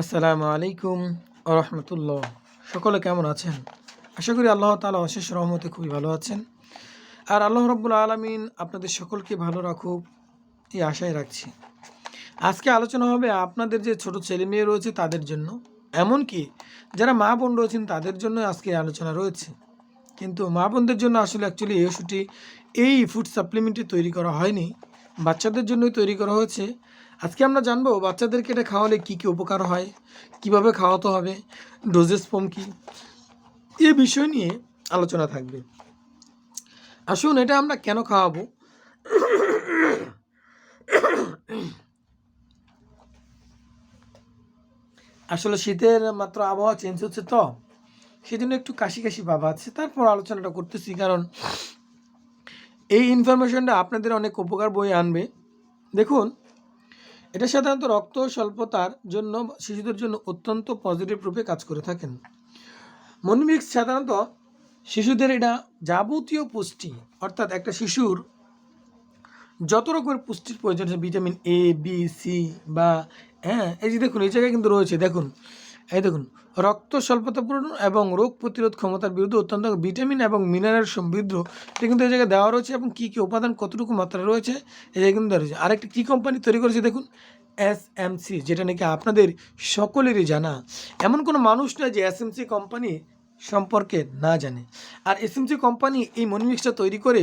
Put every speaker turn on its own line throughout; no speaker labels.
আসসালামু আলাইকুম রহমতুল্লাহ। সকলে কেমন আছেন? আশা করি আল্লাহ তালা অশেষ রহমতে খুবই ভালো আছেন। আর আল্লাহ রব্বুল আলমিন আপনাদের সকলকে ভালো রাখুক এই আশায় রাখছি। আজকে আলোচনা হবে আপনাদের যে ছোট ছেলে মেয়ে রয়েছে তাদের জন্য। এমনকি যারা মা বোন রয়েছেন তাদের জন্য আজকে আলোচনা রয়েছে। কিন্তু মা বোনদের জন্য আসলে অ্যাকচুয়ালি এই ওষুধটি, এই ফুড সাপ্লিমেন্টটি তৈরি করা হয়নি। বাচ্চাদের জন্যই তৈরি করা হয়েছে। আজকে আমরা জানব বাচ্চাদেরকে এটা খাওয়ালে কী কী উপকার হয়, কীভাবে খাওয়াতে হবে ডোজেস ফর্ম কী, এ বিষয় নিয়ে আলোচনা থাকবে। আসুন এটা আমরা কেন খাওয়াবো? আসলে শীতের মাত্র আবহাওয়া চেঞ্জ হচ্ছে তো সেই জন্য একটু কাশি কাশি ভাব আছে, তারপর আলোচনাটা করতেছি, কারণ এই ইনফরমেশনটা আপনাদের অনেক উপকার বই আনবে। দেখুন এটা সাধারণত রক্ত স্বল্পতার জন্য শিশুদের জন্য অত্যন্ত পজিটিভ রূপে কাজ করে থাকেন। মনিমিক্স সাধারণত শিশুদের এটা যাবতীয় পুষ্টি, অর্থাৎ একটা শিশুর যত রকমের পুষ্টির প্রয়োজন ভিটামিন এ বি সি বা হ্যাঁ এই যে দেখুন, এই জায়গায় কিন্তু রয়েছে, দেখুন এই দেখুন, রক্ত স্বল্পতা পূরণ এবং রোগ প্রতিরোধ ক্ষমতার বিরুদ্ধে অত্যন্ত ভিটামিন এবং মিনারেল সমৃদ্ধ। এটা কিন্তু এই জায়গায় দেওয়া রয়েছে এবং কী কী উপাদান কতটুকু মাত্রা রয়েছে, এই জায়গায় কিন্তু দেওয়া রয়েছে। আরেকটি কী কোম্পানি তৈরি করেছে দেখুন? এস যেটা নাকি আপনাদের সকলেরই জানা। এমন কোনো মানুষ নয় যে এস কোম্পানি সম্পর্কে না জানে। আর এসএমসি কোম্পানি এই মনিমিক্সটা তৈরি করে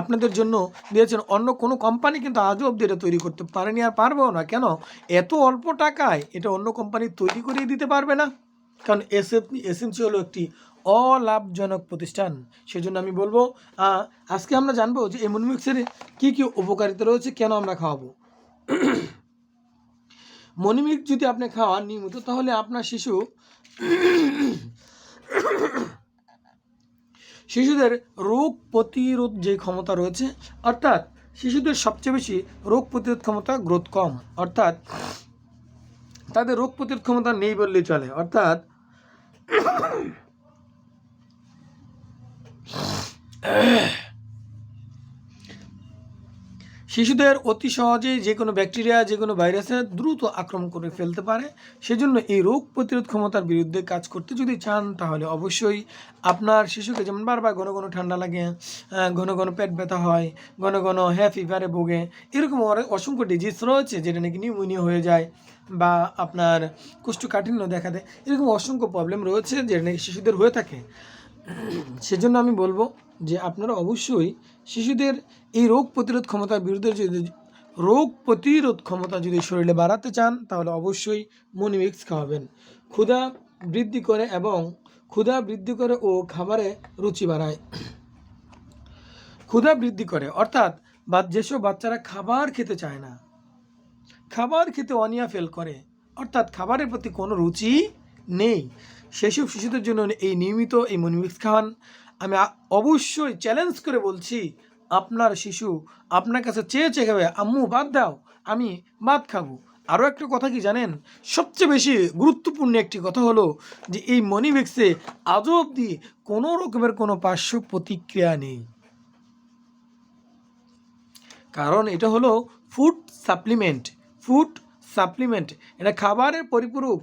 আপনাদের জন্য দিয়েছেন। অন্য কোনো কোম্পানি কিন্তু আজও অব্দি এটা তৈরি করতে পারেনি আর পারবেও না। কেন? এত অল্প টাকায় এটা অন্য কোম্পানি তৈরি করিয়ে দিতে পারবে না। কারণ এস এসএমসি হলো একটি অলাভজনক প্রতিষ্ঠান। সেজন্য আমি বলব আজকে আমরা জানব যে এই মনিমিক্সের কী কী উপকারিতা রয়েছে, কেন আমরা খাওয়াবো। মনিমিক্স যদি আপনি খাওয়ান নিয়মিত, তাহলে আপনার শিশু শিশুদের রোগ প্রতিরোধ যে ক্ষমতা রয়েছে, অর্থাৎ শিশুদের সবচেয়ে বেশি রোগ প্রতিরোধ ক্ষমতা গ্রোথ কম, অর্থাৎ তাদের রোগ প্রতিরোধ ক্ষমতা নেই বললেই চলে, অর্থাৎ শিশুদের অতি সহজেই যে কোনো ব্যাকটেরিয়া, যে কোনো ভাইরাসে দ্রুত আক্রমণ করে ফেলতে পারে। সেজন্য এই রোগ প্রতিরোধ ক্ষমতার বিরুদ্ধে কাজ করতে যদি চান, তাহলে অবশ্যই আপনার শিশুকে যেমন বারবার ঘন ঘন ঠান্ডা লাগে ঘন ঘন পেট ব্যথা হয়, ঘন ঘন হ্যাঁ ফিভারে ভোগে, এরকম অসংখ্য ডিজিজ রয়েছে যেটা নাকি নিউমোনিয়া হয়ে যায় বা আপনার কোষ্ঠকাঠিন্য দেখা দেয়, এরকম অসংখ্য প্রবলেম রয়েছে যেটা নাকি শিশুদের হয়ে থাকে। সেজন্য আমি বলব যে আপনারা অবশ্যই শিশুদের এই রোগ প্রতিরোধ ক্ষমতার বিরুদ্ধে যদি রোগ প্রতিরোধ ক্ষমতা যদি শরীরে বাড়াতে চান, তাহলে অবশ্যই মনিমিক্স খাওয়াবেন। ক্ষুধা বৃদ্ধি করে এবং ক্ষুধা বৃদ্ধি করে ও খাবারে রুচি বাড়ায়। ক্ষুধা বৃদ্ধি করে, অর্থাৎ বা যেসব বাচ্চারা খাবার খেতে চায় না, খাবার খেতে অনিয়া ফেল করে, অর্থাৎ খাবারের প্রতি কোনো রুচি নেই। সেসব শিশুদের জন্য এই নিয়মিত এই মনিমিক্স খাওয়ান। আমি অবশ্যই চ্যালেঞ্জ করে বলছি, আপনার শিশু আপনার কাছে চেয়ে চেয়ে খাবে আম্মু, বাদ দাও, আমি ভাত খাব। আরও একটা কথা কি জানেন? সবচেয়ে বেশি গুরুত্বপূর্ণ একটি কথা হলো যে, এই মনিমিক্সে আজও অবধি কোনো রকমের কোনো পার্শ্ব প্রতিক্রিয়া নেই। কারণ এটা হলো ফুড সাপ্লিমেন্ট ফুড সাপ্লিমেন্ট এটা খাবারের পরিপূরক।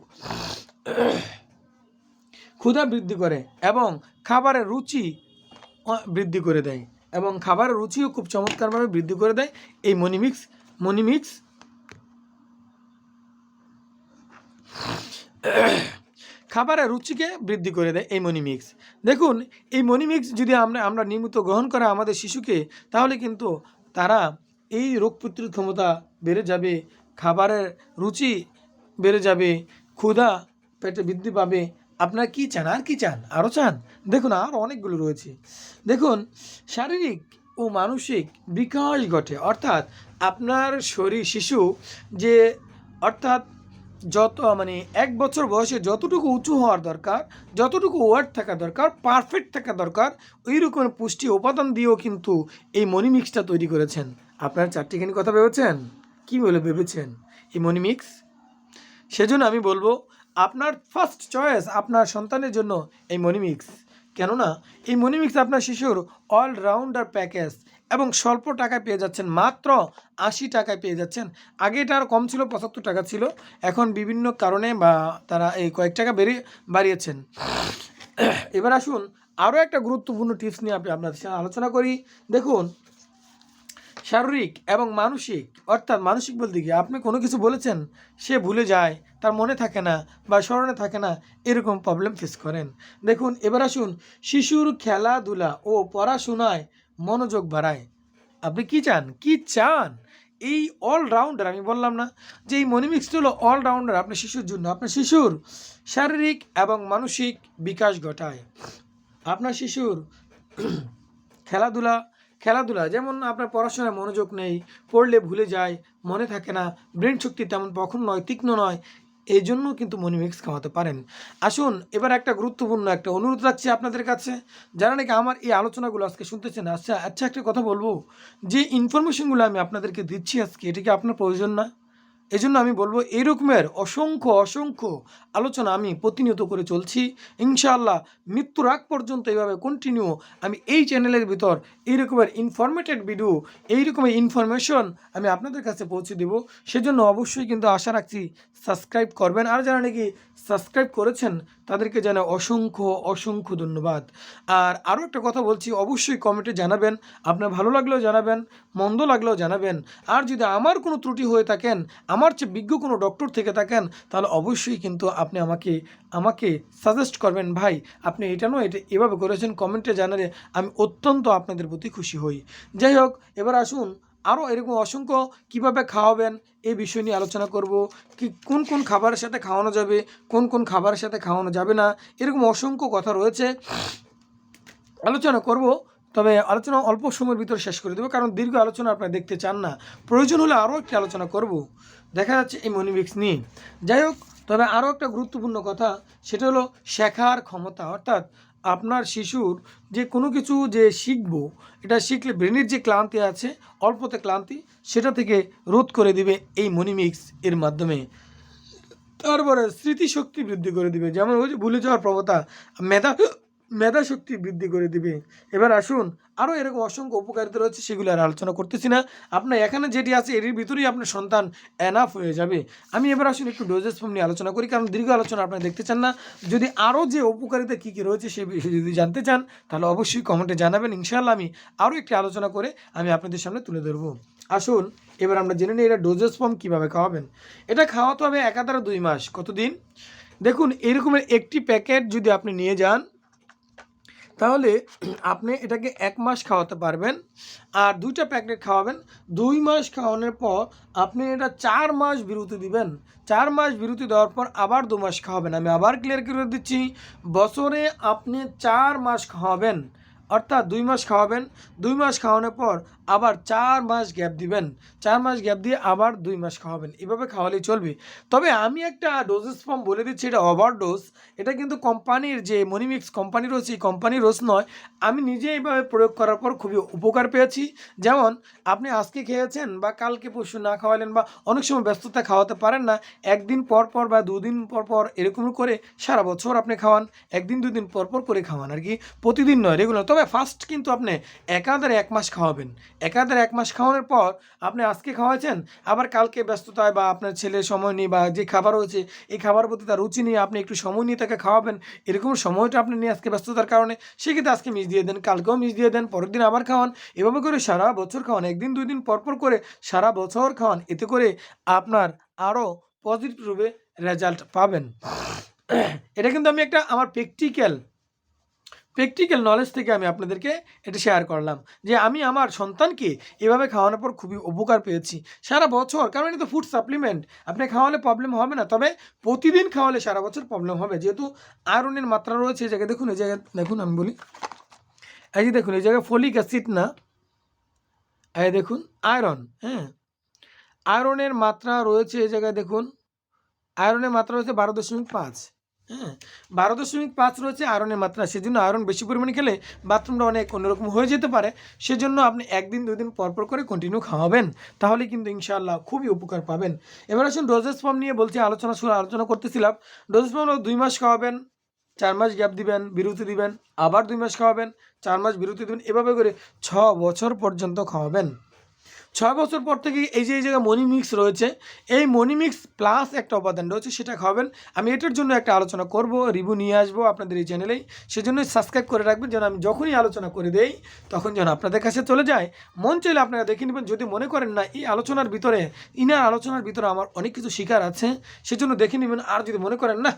ক্ষুধা বৃদ্ধি করে এবং খাবারের রুচি বৃদ্ধি করে দেয় এবং খাবারের রুচিও খুব চমৎকারভাবে বৃদ্ধি করে দেয়। এই মনিমিক্স মনিমিক্স খাবারের রুচিকে বৃদ্ধি করে দেয় এই মনিমিক্স দেখুন, এই মনিমিক্স যদি আমরা আমরা নিয়মিত গ্রহণ করা আমাদের শিশুকে, তাহলে কিন্তু তারা এই রোগ প্রতিরোধ ক্ষমতা বেড়ে যাবে, খাবারের রুচি বেড়ে যাবে, ক্ষুধা পেটে বৃদ্ধি পাবে আপনারা কি চান? আর কি চান? আরও চান? দেখুন, আর অনেকগুলো রয়েছে। দেখুন, শারীরিক ও মানসিক বিকাশ ঘটে। অর্থাৎ আপনার শরীর শিশু যে, অর্থাৎ যত মানে এক বছর বয়সে যতটুকু উঁচু হওয়ার দরকার, যতটুকু ওয়ার্ড থাকা দরকার পারফেক্ট থাকা দরকার ওই রকমের পুষ্টি উপাদান দিয়েও কিন্তু এই মনিমিক্সটা তৈরি করেছেন। আপনার চারটিখানি কথা ভেবেছেন? কী বলে ভেবেছেন এই মনিমিক্স সেজন্য আমি বলব আপনার ফার্স্ট চয়েস আপনার সন্তানের জন্য এই মনিমিক্স কেননা এই মনিমিক্স আপনার শিশুর অলরাউন্ডার প্যাকেজ এবং স্বল্প টাকায় পেয়ে যাচ্ছেন, মাত্র আশি টাকায় পেয়ে যাচ্ছেন। আগে এটা আরও কম ছিল, পঁচাত্তর টাকা ছিল। এখন বিভিন্ন কারণে বা তারা এই কয়েক টাকা বেরিয়ে বাড়িয়েছেন। এবার আসুন আরও একটা গুরুত্বপূর্ণ টিপস নিয়ে আপনি আপনাদের সাথে আলোচনা করি। দেখুন শারীরিক এবং মানসিক, অর্থাৎ মানসিক বলতে গিয়ে আপনি কোনো কিছু বলেছেন, সে ভুলে যায়, তার মনে থাকে না বা স্মরণে থাকে না, এরকম প্রবলেম ফেস করেন। দেখুন, এবার আসুন, শিশুর খেলাধুলা ও পড়াশোনায় মনোযোগ বাড়ায়। আপনি কি চান? কি চান? এই অলরাউন্ডার আমি বললাম না, যে এই মনিমিক্সটা হলো অলরাউন্ডার আপনার শিশুর জন্য, আপনার শিশুর শারীরিক এবং মানসিক বিকাশ ঘটায়। আপনার শিশুর খেলাধুলা খেলাধুলা, যেমন আপনার পড়াশোনায় মনোযোগ নেই, পড়লে ভুলে যায়, মনে থাকে না, ব্রেন শক্তি তেমন কখন নয়, তীক্ষ্ণ নয়, এই জন্য কিন্তু মনিমিক্স খাওয়াতে পারেন। আসুন, এবার একটা গুরুত্বপূর্ণ একটা অনুরোধ রাখছি আপনাদের কাছে। যারা নাকি আমার এই আলোচনাগুলো আজকে শুনতেছেন আচ্ছা আচ্ছা একটা কথা বলব। যে ইনফরমেশনগুলো আমি আপনাদেরকে দিচ্ছি আজকে, এটা কি আপনার প্রয়োজন না? এই জন্য আমি বলব এই রকমের অসংখ্য অসংখ্য আলোচনা আমি প্রতিনিয়ত করে চলছি। ইনশাআল্লাহ মৃত্যুর আগ পর্যন্ত এইভাবে কন্টিনিউ আমি এই চ্যানেলের ভিতর এই রকমের ইনফরমেটেড ভিডিও এই রকমের ইনফরমেশন আমি আপনাদের কাছে পৌঁছে দেব। সেজন্য অবশ্যই কিন্তু আশা রাখছি সাবস্ক্রাইব করবেন। আর যারা নাকি সাবস্ক্রাইব করেছেন তাদেরকে জানা অসংখ্য অসংখ্য ধন্যবাদ। আর আরও একটা কথা বলছি, অবশ্যই কমেন্টে জানাবেন। আপনার ভালো লাগলেও জানাবেন, মন্দ লাগলেও জানাবেন। আর যদি আমার কোনো ত্রুটি হয়ে থাকেন, আমার চেয়ে বিজ্ঞ কোনো ডক্টর থেকে থাকেন, তাহলে অবশ্যই কিন্তু আপনি আমাকে আমাকে সাজেস্ট করবেন, ভাই, আপনি এটা নয়, এটা এভাবে করেছেন। কমেন্টে জানালে আমি অত্যন্ত আপনাদের প্রতি খুশি হই। যাই হোক, এবার আসুন আরও এরকম অসংখ্য কীভাবে খাওয়াবেন এই বিষয় নিয়ে আলোচনা করব। কি, কোন কোন খাবারের সাথে খাওয়ানো যাবে, কোন কোন খাবারের সাথে খাওয়ানো যাবে না, এরকম অসংখ্য কথা রয়েছে। আলোচনা করব, তবে আলোচনা অল্প সময়ের ভিতরে শেষ করে দেবো, কারণ দীর্ঘ আলোচনা আপনারা দেখতে চান না। প্রয়োজন হলে আরও একটি আলোচনা করব। দেখা যাচ্ছে এই মনিবিক্স নিয়ে। যাই হোক, তবে আরও একটা গুরুত্বপূর্ণ কথা, সেটা হলো শেখার ক্ষমতা, অর্থাৎ আপনার শিশুর যে কোনো কিছু যে শিখব, এটা শিখলে ব্রেনের যে ক্লান্তি আছে, অল্পতে ক্লান্তি, সেটা থেকে রোধ করে দিবে এই মনিমিক্স এর মাধ্যমে। তারপরে স্মৃতিশক্তি বৃদ্ধি করে দিবে। যেমন যে ভুলে যাওয়ার প্রবণতা, মেধা মেধা শক্তি বৃদ্ধি করে দিবে। এবার আসুন, আরও এরকম অসংখ্য উপকারিতা রয়েছে সেগুলো আর আলোচনা করতেছি না। আপনার এখানে যেটি আছে এর ভিতরেই আপনার সন্তান এনাফ হয়ে যাবে। আমি এবার আসুন একটু ডোজেস ফর্ম নিয়ে আলোচনা করি, কারণ দীর্ঘ আলোচনা আপনারা দেখতে চান না। যদি আরও যে উপকারিতা কী কী রয়েছে সে বিষয়ে যদি জানতে চান, তাহলে অবশ্যই কমেন্টে জানাবেন। ইনশাআল্লাহ আমি আরও একটি আলোচনা করে আমি আপনাদের সামনে তুলে ধরবো। আসুন, এবার আমরা জেনে নিই এটা ডোজেস ফর্ম কীভাবে খাওয়াবেন। এটা খাওয়াতে হবে একাধারে দুই মাস। কতদিন? দেখুন, এরকমের একটি প্যাকেট যদি আপনি নিয়ে যান তাহলে আপনি এটাকে এক মাস খাওয়াতে পারবেন আর দুইটা প্যাকেট খাওয়াবেন। দুই মাস খাওয়ানোর পর আপনি এটা চার মাস বিরতি দিবেন। চার মাস বিরতি দেওয়ার পর আবার দু মাস খাওয়াবেন। আমি আবার ক্লিয়ার করে দিচ্ছি, বছরে আপনি চার মাস খাওয়াবেন। অর্থাৎ দুই মাস খাওয়াবেন। দুই মাস খাওয়ানোর পর আবার চার মাস গ্যাপ দিবেন। চার মাস গ্যাপ দিয়ে আবার দুই মাস খাওয়াবেন। এভাবে খাওয়ালেই চলবে। তবে আমি একটা ডোজেস ফর্ম বলে দিচ্ছি, এটা ওভার ডোজ এটা কিন্তু কোম্পানির যে মনিমিক্স কোম্পানি রয়েছে, এই কোম্পানির রোজ নয়। আমি নিজে এইভাবে প্রয়োগ করার পর খুবই উপকার পেয়েছি। যেমন, আপনি আজকে খেয়েছেন বা কালকে পরশু না খাওয়ালেন বা অনেক সময় ব্যস্ততা খাওয়াতে পারেন না, একদিন পর পর বা দুদিন পর পর এরকম করে সারা বছর আপনি খাওয়ান, একদিন দুদিন পর পর করে খাওয়ান। আর কি, প্রতিদিন নয় রেগুলার তবে ফার্স্ট কিন্তু আপনি একাধারে এক মাস খাওয়াবেন। একাধারে এক মাস খাওয়ানোর পর আপনি আজকে খাওয়াচ্ছেন আবার কালকে ব্যস্ততায় বা আপনার ছেলে সময় নিয়ে বা যে খাবার হয়েছে এই খাবার প্রতি তার রুচি নিয়ে আপনি একটু সময় নিয়ে তাকে খাওয়াবেন, এরকম সময়টা আপনি নিয়ে আজকে ব্যস্ততার কারণে সেক্ষেত্রে আজকে মিস দিয়ে দেন, কালকেও মিস দিয়ে দেন, পরের দিন আবার খাওয়ান, এভাবে করে সারা বছর খাওয়ান, একদিন, দুই দিন পর পর করে সারা বছর খাওয়ান, এতে করে আপনার আরও পজিটিভ রূপে রেজাল্ট পাবেন। এটা কিন্তু আমি একটা আমার প্র্যাকটিক্যাল প্র্যাকটিক্যাল নলেজ থেকে আমি আপনাদেরকে এটা শেয়ার করলাম। যে আমি আমার সন্তানকে এভাবে খাওয়ানোর পর খুবই উপকার পেয়েছি। সারা বছর, কারণ এটা তো ফুড সাপ্লিমেন্ট আপনি খাওয়ালে প্রবলেম হবে না, তবে প্রতিদিন খাওয়ালে সারা বছর প্রবলেম হবে। যেহেতু আয়রনের মাত্রা রয়েছে, এই জায়গায় দেখুন, এই জায়গায়, দেখুন আমি বলি। এই যে দেখুন, এই জায়গায় ফলিক অ্যাসিড না? এই দেখুন আয়রন হ্যাঁ? আয়রনের মাত্রা রয়েছে, এই জায়গায় দেখুন। আয়রনের মাত্রা রয়েছে বারো দশমিক পাঁচ। হ্যাঁ বারো দশমিক পাঁচ রয়েছে আয়রনের মাত্রা। সেজন্য আয়রন বেশি পরিমাণে খেলে বাথরুমটা অনেক অন্যরকম হয়ে যেতে পারে। সেজন্য আপনি একদিন দুই দিন পর পর করে কন্টিনিউ খাওয়াবেন। তাহলে কিন্তু ইনশাআল্লাহ খুবই উপকার পাবেন। এবার আসুন ডোজেস ফর্ম নিয়ে বলছি, আলোচনা শুরু, আলোচনা করতেছিলাম। ডোজেস ফর্ম দুই মাস খাওয়াবেন, চার মাস গ্যাপ দিবেন, বিরতি দিবেন, আবার দুই মাস খাওয়াবেন, চার মাস বিরতি দিবেন, এভাবে করে ছ বছর পর্যন্ত খাওয়াবেন। ছয় বছর পর থেকে এই যে এই জায়গায় মনি মিক্স রয়েছে, এই মনি মিক্স প্লাস একটা উপাদান রয়েছে, সেটা খাওয়াবেন। আমি এটার জন্য একটা আলোচনা করব রিভিউ নিয়ে আসব আপনাদের এই চ্যানেলেই সেজন্যই সাবস্ক্রাইব করে রাখবেন, যেন আমি যখনই আলোচনা করে দেই, তখন যেন আপনাদের কাছে চলে যায়। মন চাইলে আপনারা দেখে নেবেন, যদি মনে করেন না, এই আলোচনার ভিতরে, ইনার আলোচনার ভিতরে আমার অনেক কিছু শিকার আছে, সেজন্য দেখে নেবেন। আর যদি মনে করেন না,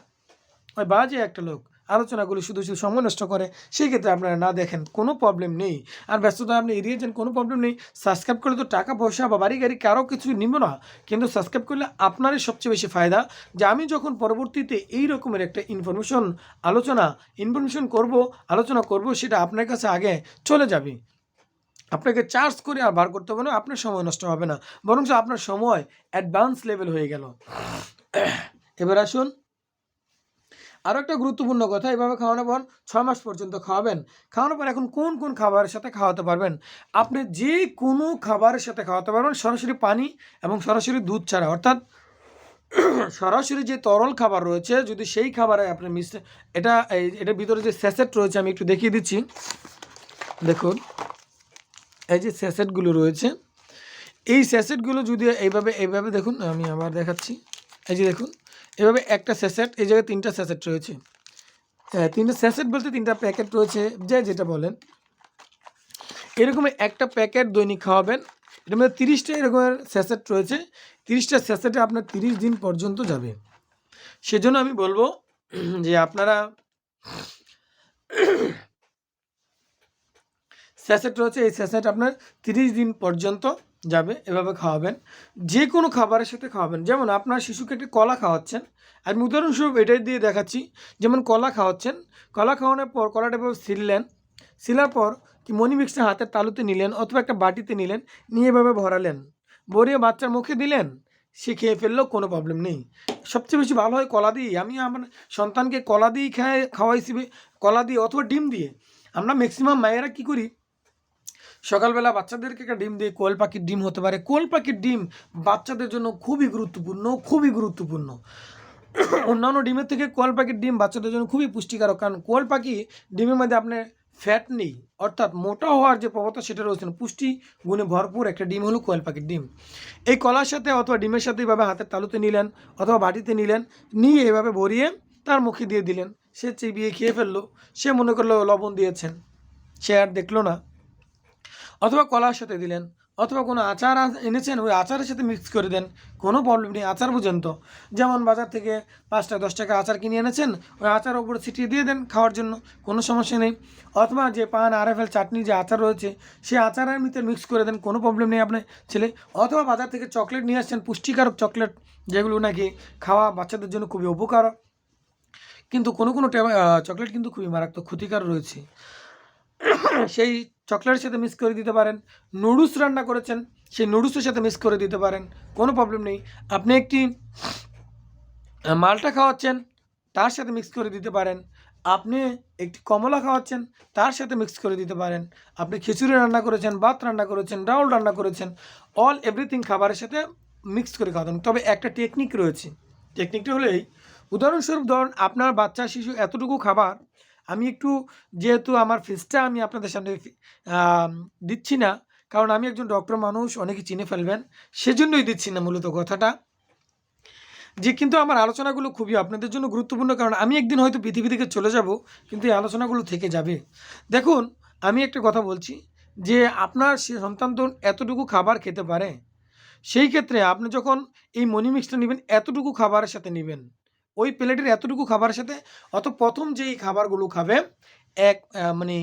ওই বাজে একটা লোক আলোচনাগুলি শুধু শুধু সময় নষ্ট করে, সেই ক্ষেত্রে আপনারা না দেখেন কোনো প্রবলেম নেই। আর ব্যস্ততা আপনি এড়িয়ে যান, কোনো প্রবলেম নেই। সাবস্ক্রাইব করলে তো টাকা পয়সা বা বাড়ি গাড়ি কারও কিছু নিব না। কিন্তু সাবস্ক্রাইব করলে আপনারই সবচেয়ে বেশি ফায়দা যে আমি যখন পরবর্তীতে এই রকমের একটা ইনফরমেশন আলোচনা ইনফরমেশন করব, আলোচনা করব, সেটা আপনার কাছে আগে চলে যাবে। আপনাকে চার্জ করে আর বার করতে হবে না, আপনার সময় নষ্ট হবে না। বরং আপনার সময় অ্যাডভান্স লেভেল হয়ে গেল। এবার আসুন আরও একটা গুরুত্বপূর্ণ কথা, এভাবে খাওয়ানোর পর ছয় মাস পর্যন্ত খাওয়াবেন। খাওয়ানোর পর এখন কোন কোন খাবারের সাথে খাওয়াতে পারবেন? আপনি যে কোনো খাবারের সাথে খাওয়াতে পারবেন, সরাসরি পানি এবং সরাসরি দুধ ছাড়া। অর্থাৎ সরাসরি যে তরল খাবার রয়েছে, যদি সেই খাবারে আপনি মিস, এটা এটার ভিতরে যে স্যাসেট রয়েছে, আমি একটু দেখিয়ে দিচ্ছি। দেখুন, এই যে স্যাসেটগুলো রয়েছে, এই স্যাসেটগুলো যদি এইভাবে এইভাবে দেখুন, আমি আবার দেখাচ্ছি। এই যে দেখুন এভাবে একটা স্যাসেট এই জায়গায় তিনটা স্যাসেট রয়েছে। তিনটা স্যাসেট বলতে তিনটা প্যাকেট রয়েছে, যে যেটা বলেন। এরকম একটা প্যাকেট দৈনিক খাওয়াবেন, এর মধ্যে তিরিশটা এরকমের স্যাসেট রয়েছে। তিরিশটা স্যাসেটে আপনার তিরিশ দিন পর্যন্ত যাবে। সেজন্য আমি বলব যে আপনারা স্যাসেট রয়েছে, এই স্যাসেট আপনার তিরিশ দিন পর্যন্ত যাবে, এভাবে খাওয়াবেন। যে কোনো খাবারের সাথে খাওয়াবেন। যেমন আপনার শিশুকে একটি কলা খাওয়াচ্ছেন আমি উদাহরণস্বরূপ এটাই দিয়ে দেখাচ্ছি, যেমন কলা খাওয়াচ্ছেন, কলা খাওয়ানোর পর কলাটা এভাবে ছিললেন ছিলার পর কি মনি মিক্সটা হাতের তালুতে নিলেন অথবা একটা বাটিতে নিলেন, নিয়ে এভাবে ভরালেন। ভরিয়ে বাচ্চার মুখে দিলেন, সে খেয়ে ফেললেও কোনো প্রবলেম নেই। সবচেয়ে বেশি ভালো হয় কলা দিয়ে আমি আমার সন্তানকে কলা দিয়েই খাই, খাওয়াইছি, কলা দিয়ে অথবা ডিম দিয়ে। আমরা ম্যাক্সিমাম মায়েরা কী করি? সকালবেলা বাচ্চাদেরকে একটা ডিম দিয়ে কোয়েল পাখির ডিম হতে পারে। কোয়েল পাখির ডিম বাচ্চাদের জন্য খুবই গুরুত্বপূর্ণ খুবই গুরুত্বপূর্ণ। অন্যান্য ডিমের থেকে কোয়েল পাখির ডিম বাচ্চাদের জন্য খুবই পুষ্টিকারক, কারণ কোয়েল পাখি ডিমের মধ্যে আপনার ফ্যাট নেই, অর্থাৎ মোটা হওয়ার যে প্রবণতা সেটা রয়েছে পুষ্টি গুণে ভরপুর একটা ডিম হলো কোয়েল পাখির ডিম। এই কলার সাথে অথবা ডিমের সাথে এভাবে হাতের তালুতে নিলেন অথবা বাটিতে নিলেন, নিয়ে এভাবে ভরিয়ে তার মুখে দিয়ে দিলেন। সে চিবিয়ে খেয়ে ফেলল, সে মনে করল লবণ দিয়েছেন। সে আর দেখল না। অথবা কলার সাথে দিলেন, অথবা কোনো আচার এনেছেন, ওই আচারের সাথে মিক্স করে দেন, কোনো প্রবলেম নেই আচার পর্যন্ত। যেমন বাজার থেকে পাঁচ টাকা দশ টাকা আচার কিনে এনেছেন, ওই আচার ওপরে ছিটিয়ে দিয়ে দেন খাওয়ার জন্য, কোনো সমস্যা নেই। অথবা যে পান, আরএফএল, চাটনি যে আচার রয়েছে সেই আচারের ভিতরে মিক্স করে দেন, কোনো প্রবলেম নেই আপনার ছেলে। অথবা বাজার থেকে চকলেট নিয়ে আসছেন, পুষ্টিকারক চকলেট যেগুলো নাকি খাওয়া বাচ্চাদের জন্য খুবই উপকার। কিন্তু কোনো কোনো চকলেট কিন্তু খুবই মারাত্মক ক্ষতিকার রয়েছে। সেই চকলেটের সাথে মিক্স করে দিতে পারেন, নুডলস রান্না করেছেন, সেই নুডলসের সাথে মিক্স করে দিতে পারেন, কোনো প্রবলেম নেই। আপনি একটি মালটা খাওয়াচ্ছেন, তার সাথে মিক্স করে দিতে পারেন। আপনি একটি কমলা খাওয়াচ্ছেন, তার সাথে মিক্স করে দিতে পারেন। আপনি খিচুড়ি রান্না করেছেন, ভাত রান্না করেছেন, ডাউল রান্না করেছেন অল এভরিথিং খাবারের সাথে মিক্স করে খাওয়াতেন তবে একটা টেকনিক রয়েছে। টেকনিকটা হলো এই। উদাহরণস্বরূপ ধরুন, আপনার বাচ্চা শিশু এতটুকু খাবার আমি একটু যেহেতু আমার ফিসটা আমি আপনাদের সামনে দিচ্ছি না, কারণ আমি একজন ডক্টর মানুষ, অনেকে চিনে ফেলবেন, সেজন্যই দিচ্ছি না মূলত কথাটা। যে কিন্তু আমার আলোচনাগুলো খুবই আপনাদের জন্য গুরুত্বপূর্ণ, কারণ আমি একদিন হয়তো পৃথিবী থেকে চলে যাব, কিন্তু এই আলোচনাগুলো থেকে যাবে। দেখুন, আমি একটা কথা বলছি, যে আপনার সে সন্তান তো এতটুকু খাবার খেতে পারে, সেই ক্ষেত্রে আপনি যখন এই মনি মিক্সটা নেবেন, এতটুকু খাবারের সাথে নেবেন। ওই প্লেটের এতটুকু খাবারের সাথে অত প্রথম যেই খাবারগুলো খাবে, এক মানে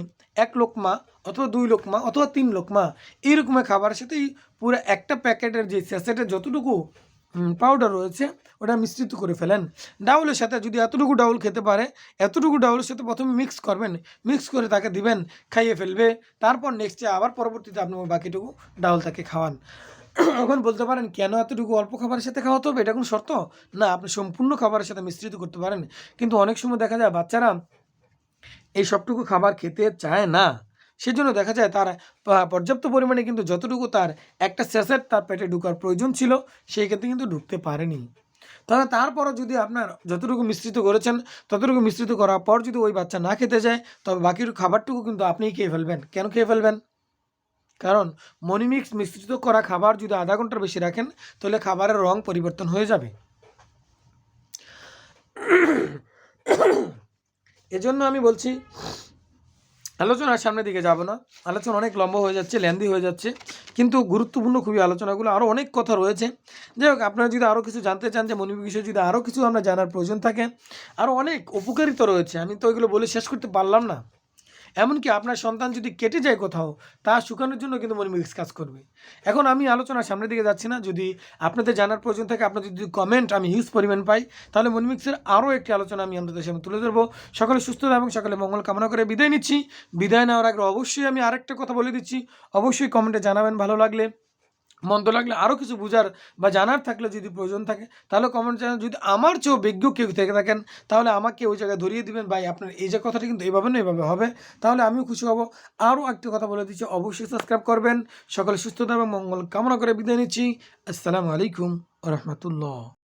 এক লোকমা অথবা দুই লোকমা অথবা তিন লোকমা, এইরকমের খাবারের সাথেই পুরো একটা প্যাকেটের যে স্যাসেটের যতটুকু পাউডার রয়েছে, ওটা মিশ্রিত করে ফেলেন। ডাউলের সাথে যদি এতটুকু ডাউল খেতে পারে, এতটুকু ডাউলের সাথে প্রথমে মিক্স করবেন মিক্স করে তাকে দিবেন, খাইয়ে ফেলবে, তারপর নেক্সটে আবার পরবর্তীতে আপনি বাকিটুকু ডাউল তাকে খাওয়ান। এখন বলতে পারেন, কেন এতটুকু অল্প খাবারের সাথে খাওয়াতে হবে? এটা কোনো শর্ত? না, আপনি সম্পূর্ণ খাবারের সাথে মিশ্রিত করতে পারেন। কিন্তু অনেক সময় দেখা যায় বাচ্চারা এই সবটুকু খাবার খেতে চায় না। সেজন্য দেখা যায় তার পর্যাপ্ত পরিমাণে কিন্তু যতটুকু তার একটা স্যাসেট তার পেটে ঢুকার প্রয়োজন ছিল, সেই ক্ষেত্রে কিন্তু ঢুকতে পারেনি। তবে তারপরও যদি আপনার যতটুকু মিশ্রিত করেছেন, ততটুকু মিশ্রিত করার পর যদি ওই বাচ্চা না খেতে যায় তবে বাকির খাবারটুকু কিন্তু আপনিই খেয়ে ফেলবেন। কেন খেয়ে ফেলবেন? কারণ মনিমিক্স মিশ্রিত করা খাবার যদি আধা ঘণ্টার বেশি রাখেন, তাহলে খাবারের রং পরিবর্তন হয়ে যাবে। এজন্য আমি বলছি, আলোচনার সামনের দিকে যাব না। আলোচনা অনেক লম্বা হয়ে যাচ্ছে ল্যান্দি হয়ে যাচ্ছে, কিন্তু গুরুত্বপূর্ণ খুবই আলোচনাগুলো আরও অনেক কথা রয়েছে। যাই হোক, আপনারা যদি আরও কিছু জানতে চান যে মনির বিষয়ে যদি আরও কিছু আমরা জানার প্রয়োজন থাকে আরও অনেক উপকারিতা রয়েছে, আমি তো ওইগুলো বলে শেষ করতে পারলাম না। এমনকি আপনার সন্তান যদি কেটে যায় কোথাও, তা শুকানোর জন্য কিন্তু মনিমিক্স কাজ করবে। এখন আমি আলোচনা সামনের দিকে যাচ্ছি না, যদি আপনাদের জানার প্রয়োজন থাকে, আপনাদের যদি কমেন্ট আমি হিউজ পরিমাণ পাই, তাহলে মনিমিক্সের আরও একটি আলোচনা আমি আপনাদের সামনে তুলে ধরবো। সকলে সুস্থতা এবং সকলে মঙ্গল কামনা করে বিদায় নিচ্ছি। বিদায় নেওয়ার আগে অবশ্যই আমি আরেকটা কথা বলে দিচ্ছি। অবশ্যই কমেন্টে জানাবেন ভালো লাগলে। মন্দ লাগলে আরও কিছু বোঝার বা জানার থাকলে যদি প্রয়োজন থাকে, তাহলে কমেন্ট জানান যদি আমার চেয়েও বিজ্ঞ কেউ থেকে থাকেন, তাহলে আমাকে ওই জায়গায় ধরিয়ে দিবেন। ভাই, আপনার এই যে কথাটা কিন্তু এইভাবে না এইভাবে হবে। তাহলে আমিও খুশি হব। আরও একটি কথা বলে দিচ্ছি, অবশ্যই সাবস্ক্রাইব করবেন। সকলে সুস্থতা এবং মঙ্গল কামনা করে বিদায় নিচ্ছি। আসসালামু আলাইকুম রহমতুল্লাহ।